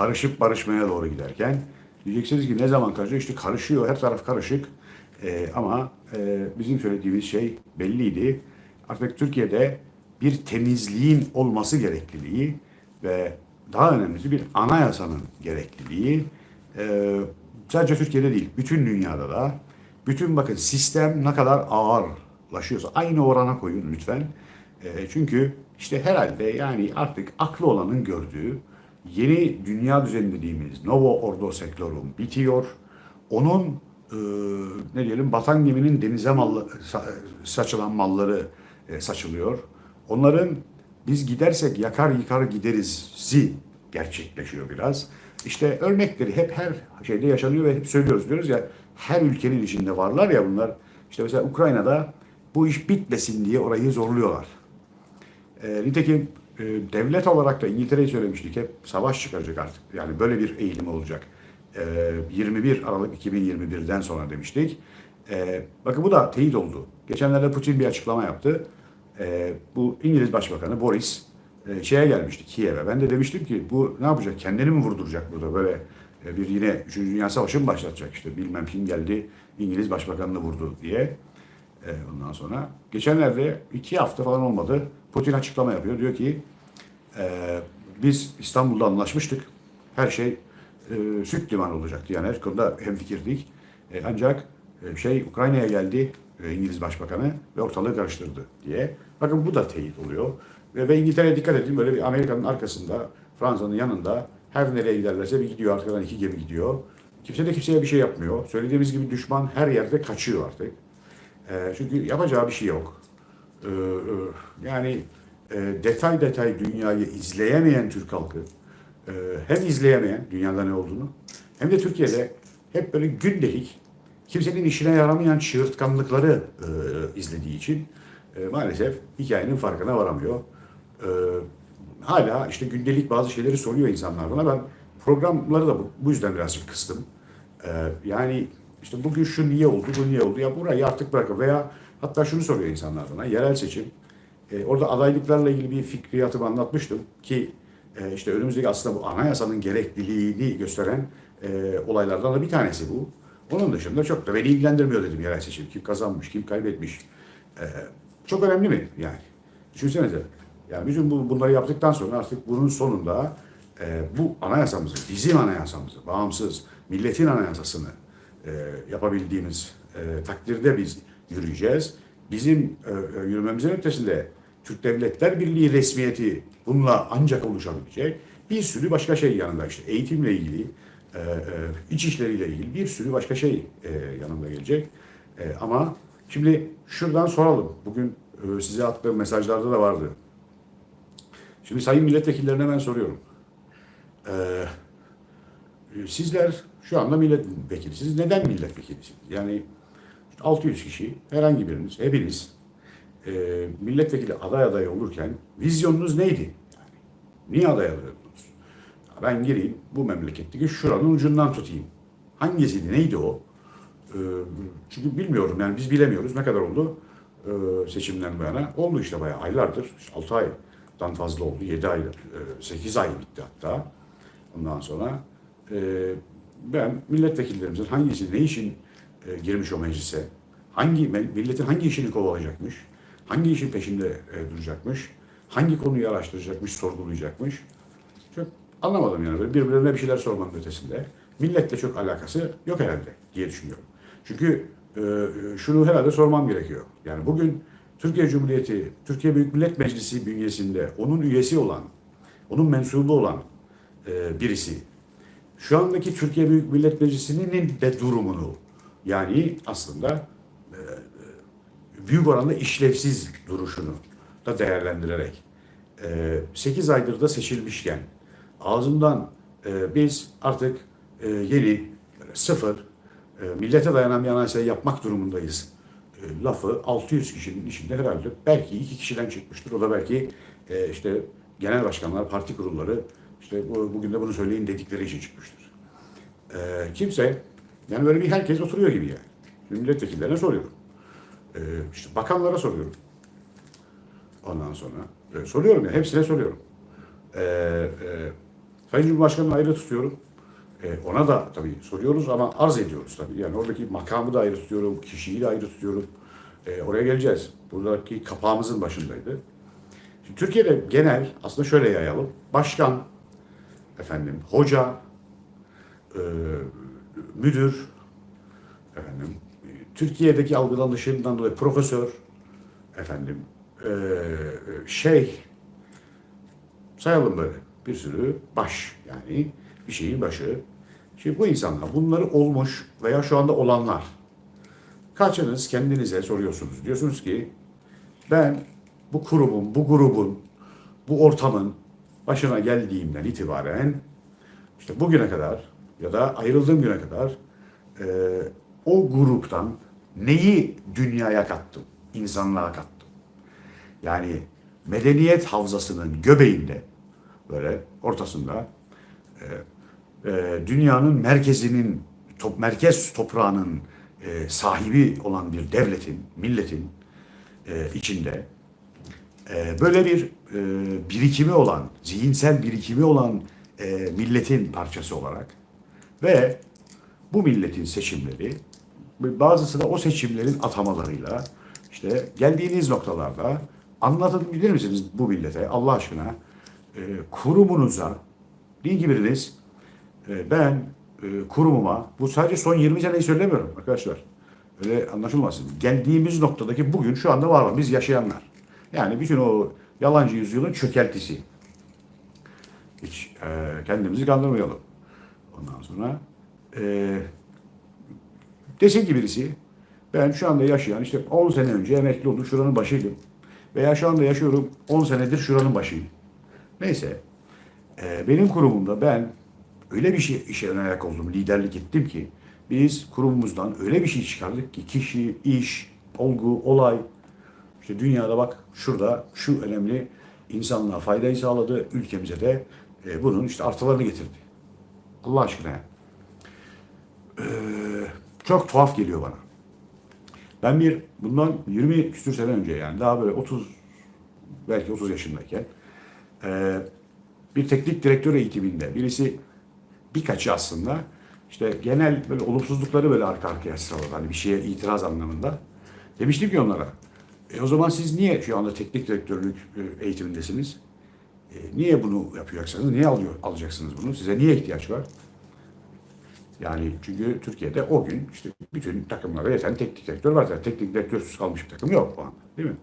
karışıp barışmaya doğru giderken diyeceksiniz ki ne zaman karışıyor? İşte karışıyor, her taraf karışık. Ee, ama e, bizim söylediğimiz şey belliydi. Artık Türkiye'de bir temizliğin olması gerekliliği ve daha önemlisi bir anayasanın gerekliliği e, sadece Türkiye'de değil, bütün dünyada da bütün bakın sistem ne kadar ağırlaşıyorsa aynı orana koyun lütfen. E, çünkü işte herhalde yani artık aklı olanın gördüğü yeni dünya düzeni dediğimiz Novo Ordo Seclorum bitiyor. Onun e, ne diyelim batan geminin denize mallı, sa- saçılan malları e, saçılıyor. Onların biz gidersek yakar yıkar gideriz zi gerçekleşiyor biraz. İşte örnekleri hep her şeyde yaşanıyor ve hep söylüyoruz. Diyoruz ya her ülkenin içinde varlar ya bunlar. İşte mesela Ukrayna'da bu iş bitmesin diye orayı zorluyorlar. E, nitekim e, devlet olarak da İngiltere'yi söylemiştik. Hep savaş çıkaracak artık. Yani böyle bir eğilim olacak. E, 21 Aralık 2021'den sonra demiştik. E, bakın bu da teyit oldu. Geçenlerde Putin bir açıklama yaptı. E, bu İngiliz Başbakanı Boris e, şeye gelmişti Kiev'e. Ben de demiştim ki bu ne yapacak? Kendini mi vurduracak burada böyle e, bir yine 3. Dünya Savaşı mı başlatacak işte bilmem kim geldi İngiliz Başbakanını vurdu diye. E, ondan sonra geçenlerde iki hafta falan olmadı. Putin açıklama yapıyor. Diyor ki e, biz İstanbul'da anlaşmıştık. Her şey e, süt liman olacaktı. Yani her konuda hemfikirdik. E, ancak e, şey Ukrayna'ya geldi e, İngiliz Başbakanı ve ortalığı karıştırdı diye. Bakın bu da teyit oluyor. Ve, ve İngiltere'ye dikkat edin böyle bir Amerika'nın arkasında, Fransa'nın yanında her nereye giderlerse bir gidiyor arkadan iki gemi gidiyor. Kimse de kimseye bir şey yapmıyor. Söylediğimiz gibi düşman her yerde kaçıyor artık. E, çünkü yapacağı bir şey yok. E, e, yani e, detay detay dünyayı izleyemeyen Türk halkı, e, hem izleyemeyen dünyada ne olduğunu, hem de Türkiye'de hep böyle gündelik, kimsenin işine yaramayan çığırtkanlıkları e, izlediği için maalesef hikayenin farkına varamıyor. Hala işte gündelik bazı şeyleri soruyor insanlar bana. Ben programları da bu, yüzden birazcık kıstım. Ee, yani işte bugün şu niye oldu, bu niye oldu? Ya burayı artık bırakın. Veya hatta şunu soruyor insanlar bana. Yerel seçim. Ee, orada adaylıklarla ilgili bir fikriyatımı anlatmıştım ki e, işte önümüzdeki aslında bu anayasanın gerekliliğini gösteren e, olaylardan da bir tanesi bu. Onun dışında çok da beni ilgilendirmiyor dedim yerel seçim. Kim kazanmış, kim kaybetmiş. Ee, çok önemli mi yani? Düşünsenize. Yani bizim bu, bunları yaptıktan sonra artık bunun sonunda e, bu anayasamızı, bizim anayasamızı, bağımsız, milletin anayasasını e, yapabildiğimiz e, takdirde biz yürüyeceğiz. Bizim e, e, yürümemizin ötesinde Türk Devletler Birliği resmiyeti bununla ancak oluşabilecek. Bir sürü başka şey yanında işte eğitimle ilgili, e, e, iç işleriyle ilgili bir sürü başka şey e, yanında gelecek. E, ama şimdi şuradan soralım. Bugün e, size attığım mesajlarda da vardı. Şimdi sayın milletvekillerine ben soruyorum. Sizler şu anda milletvekilisiniz. Neden milletvekilisiniz? Yani 600 kişi, herhangi biriniz, hepiniz e, milletvekili aday aday olurken vizyonunuz neydi? Yani, niye aday alıyordunuz? Ben gireyim bu memleketteki şuranın ucundan tutayım. Hangisiydi, neydi o? Ee, çünkü bilmiyorum yani biz bilemiyoruz ne kadar oldu e, seçimden bu yana. Oldu işte bayağı aylardır, işte 6 aydan fazla oldu, 7 ay, 8 ay bitti hatta. Ondan sonra e, ben milletvekillerimizin hangisi ne için e, girmiş o meclise, hangi milletin hangi işini kovalayacakmış, hangi işin peşinde e, duracakmış, hangi konuyu araştıracakmış, sorgulayacakmış. Çok anlamadım yani birbirlerine bir şeyler sormanın ötesinde. Milletle çok alakası yok herhalde diye düşünüyorum. Çünkü e, şunu herhalde sormam gerekiyor. Yani bugün Türkiye Cumhuriyeti, Türkiye Büyük Millet Meclisi bünyesinde onun üyesi olan, onun mensubu olan birisi şu andaki Türkiye Büyük Millet Meclisi'nin de durumunu yani aslında e, e, büyük oranda işlevsiz duruşunu da değerlendirerek e, 8 aydır da seçilmişken ağzından e, biz artık yeni sıfır millete dayanan bir anayasa yapmak durumundayız. Lafı 600 kişinin içinde herhalde belki iki kişiden çıkmıştır. O da belki işte genel başkanlar, parti kurulları işte bu, bugün de bunu söyleyin dedikleri için çıkmıştır. E, kimse yani böyle bir herkes oturuyor gibi yani. Şimdi milletvekillerine soruyorum. E, işte bakanlara soruyorum. Ondan sonra e, soruyorum ya hepsine soruyorum. E, e, Sayın Cumhurbaşkanı'nı ayrı tutuyorum. E, ona da tabii soruyoruz ama arz ediyoruz tabii. Yani oradaki makamı da ayrı tutuyorum, kişiyi de ayrı tutuyorum. E, oraya geleceğiz. Buradaki kapağımızın başındaydı. Şimdi Türkiye'de genel aslında şöyle yayalım. Başkan, efendim, hoca, e, müdür, efendim, Türkiye'deki algılanışından dolayı profesör, efendim, e, şey, sayalım böyle bir sürü baş yani bir şeyin başı. Şimdi bu insanlar bunları olmuş veya şu anda olanlar. Kaçınız kendinize soruyorsunuz. Diyorsunuz ki ben bu kurumun, bu grubun, bu ortamın başına geldiğimden itibaren işte bugüne kadar ya da ayrıldığım güne kadar e, o gruptan neyi dünyaya kattım, insanlığa kattım. Yani medeniyet havzasının göbeğinde böyle ortasında e, e, dünyanın merkezinin top, merkez toprağının e, sahibi olan bir devletin, milletin e, içinde e, böyle bir e, birikimi olan, zihinsel birikimi olan e, milletin parçası olarak ve bu milletin seçimleri bazısı da o seçimlerin atamalarıyla işte geldiğiniz noktalarda anlatabilir misiniz bu millete Allah aşkına e, kurumunuza deyin ki biriniz e, ben e, kurumuma bu sadece son 20 seneyi söylemiyorum arkadaşlar. Öyle anlaşılmasın. Geldiğimiz noktadaki bugün şu anda var mı? Biz yaşayanlar. Yani bütün o yalancı yüzyılın çökeltisi. Hiç e, kendimizi kandırmayalım. Ondan sonra e, desin ki birisi ben şu anda yaşayan işte 10 sene önce emekli oldum şuranın başıydım. Veya şu anda yaşıyorum 10 senedir şuranın başıyım. Neyse. e, benim kurumumda ben öyle bir şey işe ön ayak oldum, liderlik ettim ki biz kurumumuzdan öyle bir şey çıkardık ki kişi, iş, olgu, olay işte dünyada bak şurada şu önemli insanlığa faydayı sağladı, ülkemize de e, bunun işte artılarını getirdi. Allah aşkına. Ee, çok tuhaf geliyor bana. Ben bir bundan 20 küsür sene önce yani daha böyle 30 belki 30 yaşındayken e, bir teknik direktör eğitiminde birisi birkaçı aslında işte genel böyle olumsuzlukları böyle arka arkaya sıraladı. Hani bir şeye itiraz anlamında. Demiştim ki onlara e o zaman siz niye şu anda teknik direktörlük e, eğitimindesiniz? E, niye bunu yapacaksınız? Niye alıyor, alacaksınız bunu? Size niye ihtiyaç var? Yani çünkü Türkiye'de o gün işte bütün takımlara yeten teknik direktör var. Yani teknik direktörsüz kalmış bir takım yok bu anda. Değil mi?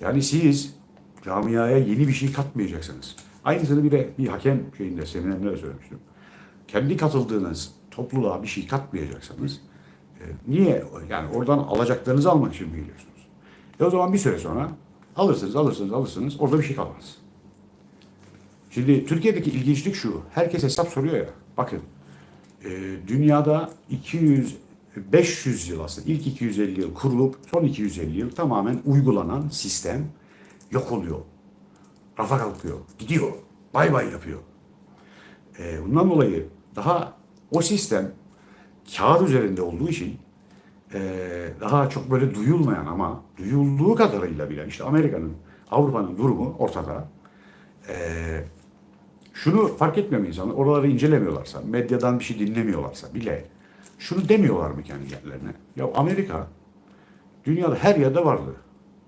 Yani siz camiaya yeni bir şey katmayacaksınız. Aynısını bir de bir hakem şeyinde seminerinde de söylemiştim. Kendi katıldığınız topluluğa bir şey katmayacaksanız e, niye yani oradan alacaklarınızı almak için mi geliyorsunuz? E o zaman bir süre sonra alırsınız, alırsınız, alırsınız orada bir şey kalmaz. Şimdi Türkiye'deki ilginçlik şu. Herkes hesap soruyor ya. Bakın e, dünyada 200 500 yıl aslında ilk 250 yıl kurulup son 250 yıl tamamen uygulanan sistem yok oluyor. Rafa kalkıyor. Gidiyor. Bay bay yapıyor. E, bundan dolayı daha o sistem kağıt üzerinde olduğu için daha çok böyle duyulmayan ama duyulduğu kadarıyla bile işte Amerika'nın, Avrupa'nın durumu ortada. E, şunu fark etmiyor insanlar? Oraları incelemiyorlarsa, medyadan bir şey dinlemiyorlarsa bile şunu demiyorlar mı kendi yerlerine? Ya Amerika dünyada her yerde vardı.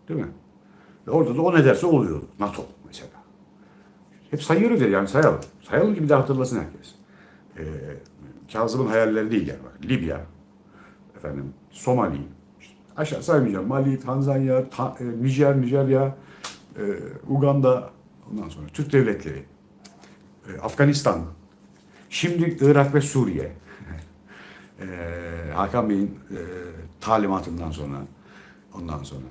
Değil mi? Ve orada da o ne derse oluyor. NATO mesela. Hep sayıyoruz ya yani sayalım. Sayalım ki bir daha hatırlasın herkes. Ee, Kazım'ın hayalleri değil yani bak. Libya, efendim Somali, işte aşağı saymayacağım. Mali, Tanzanya, Ta- e, Nijer, Nijerya, e, Uganda, ondan sonra Türk devletleri, e, Afganistan, şimdi Irak ve Suriye. e, Hakan Bey'in e, talimatından sonra, ondan sonra